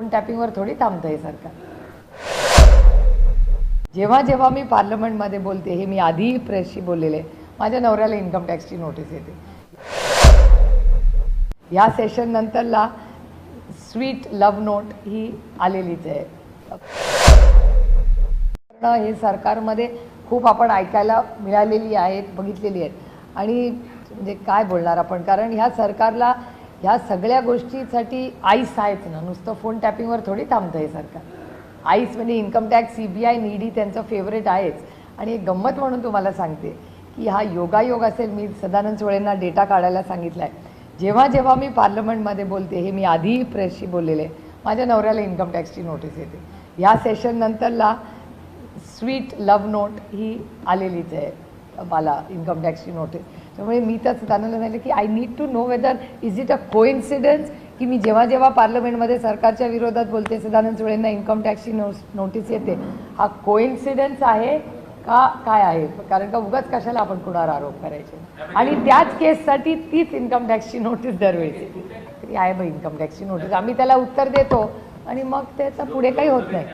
Phone टॅपिंगवर थोडी थांबतं सरकार जेव्हा जेव्हा मी पार्लमेंटमध्ये बोलते हे मी आधी प्रेसशी बोललेले आहे, माझ्या नवऱ्याला इन्कम टॅक्सची नोटीस येते. या सेशन नंतरला स्वीट लव्ह नोट ही आलेलीच आहे. हे सरकारमध्ये खूप आपण ऐकायला मिळालेली आहेत बघितलेली आहेत. आणि म्हणजे काय बोलणार आपण? कारण ह्या सरकारला ह्या सगळ्या गोष्टीसाठी आईस आहेच ना. नुसतं फोन टॅपिंगवर थोडी थांबतं हे सरकार आईस म्हणजे income tax C B I needy त्यांचं फेवरेट आहेच. आणि एक गंमत म्हणून तुम्हाला सांगते की हा योगायोग असेल मी सदानंद सुळेंना डेटा काढायला सांगितला आहे जेव्हा जेव्हा मी पार्लमेंटमध्ये बोलते हे मी आधीही प्रेसशी बोललेले आहे, माझ्या नवऱ्याला इन्कम टॅक्सची नोटीस येते. ह्या सेशननंतरला स्वीट लव्ह नोट ही आलेलीच आहे. मला इन्कम टॅक्सची नोटीस त्यामुळे मी तर त्यांना सांगितलं की I need to know whether is it a coincidence की मी जेव्हा जेव्हा पार्लमेंटमध्ये सरकारच्या विरोधात बोलते सदानंद सुळेंना इन्कम टॅक्सची नो नोटीस येते. हा कोइन्सिडन्स आहे का काय आहे? कारण का उगाच कशाला आपण कुणावर आरोप करायचे? आणि त्याच केससाठी तीच इन्कम टॅक्सची नोटीस दरवेळी तरी आहे बाई इन्कम टॅक्सची नोटीस आम्ही त्याला उत्तर देतो आणि मग त्याचं पुढे काही होत नाही.